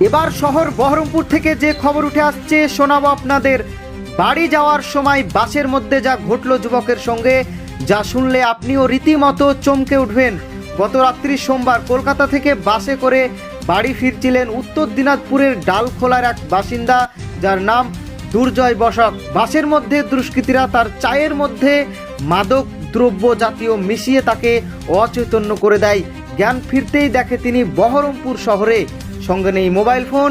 এবার শহর বহরমপুর থেকে যে খবর উঠে আসছে, শোনাবো আপনাদের। বাড়ি যাওয়ার সময় বাসের মধ্যে যা ঘটলো যুবকের সঙ্গে, যা শুনলে আপনিও রীতিমতো চমকে উঠবেন। গত রাত্রি সোমবার কলকাতা থেকে বাসে করে বাড়ি ফিরছিলেন উত্তর দিনাজপুরের ডালখোলার এক বাসিন্দা, যার নাম দুর্জয় বসক। বাসের মধ্যে দুষ্কৃতীরা তার চায়ের মধ্যে মাদক দ্রব্য জাতীয় মিশিয়ে তাকে অচৈতন্য করে দেয়। জ্ঞান ফিরতেই দেখে তিনি বহরমপুর শহরে। সঙ্গে নেই মোবাইল ফোন,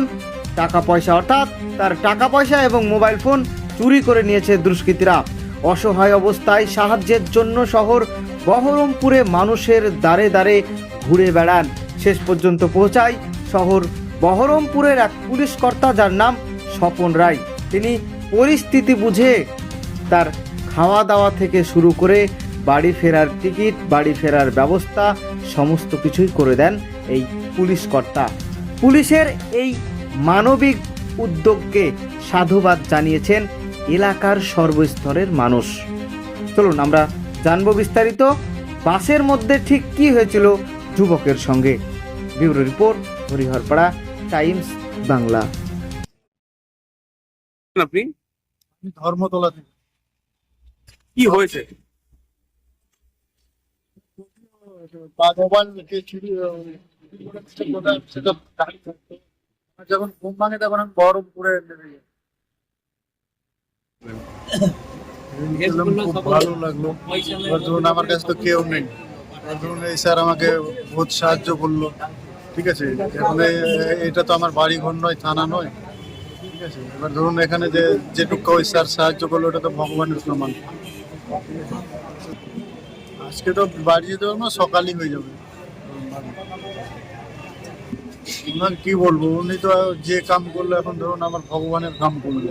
টাকা পয়সা অর্থাৎ তার টাকা পয়সা এবং মোবাইল ফোন চুরি করে নিয়েছে দুষ্কৃতীরা। অসহায় অবস্থায় সাহায্যের জন্য শহর বহরমপুরে মানুষের দ্বারে দ্বারে ঘুরে বেড়ান। শেষ পর্যন্ত পৌঁছায় শহর বহরমপুরের এক পুলিশ কর্তা যার নাম স্বপন রায়। তিনি পরিস্থিতি বুঝে তার খাওয়া দাওয়া থেকে শুরু করে বাড়ি ফেরার টিকিট, বাড়ি ফেরার ব্যবস্থা সমস্ত কিছুই করে দেন এই পুলিশ কর্তা। পুলিশের এই মানবিক উদ্যোগকে সাধুবাদ জানিয়েছেন এলাকার সর্বস্তরের মানুষ। চলুন আমরা জানব বিস্তারিত বাসের মধ্যে ঠিক কি হয়েছিল যুবকের সঙ্গে। Bureau report Hariharpara Times Bangla. আপনি? ধর্মতলা থেকে। কি হয়েছে? মোবাইল করে সেটা যখন ঘুম ভাঙে তখন আমি বহরমপুরে নেমে যাই খুব ভালো লাগল ধরুন আমার কাছে তো কেউ নেই ধরুন এই স্যার আমাকে বহুত সাহায্য করল ঠিক আছে এখন এটা তো আমার বাড়ি ঘর নয় থানা নয় ঠিক আছে এবার ধরুন এখানে যে যেটুকু ওই স্যার সাহায্য করল এটা তো ভগবানের সমান আজকে তো বাড়ি যেতে পারব সকালই হয়ে যাবে। কি বলব উনি তো যে কাম করল এখন ধরুন আমার ভগবানের কাম করল?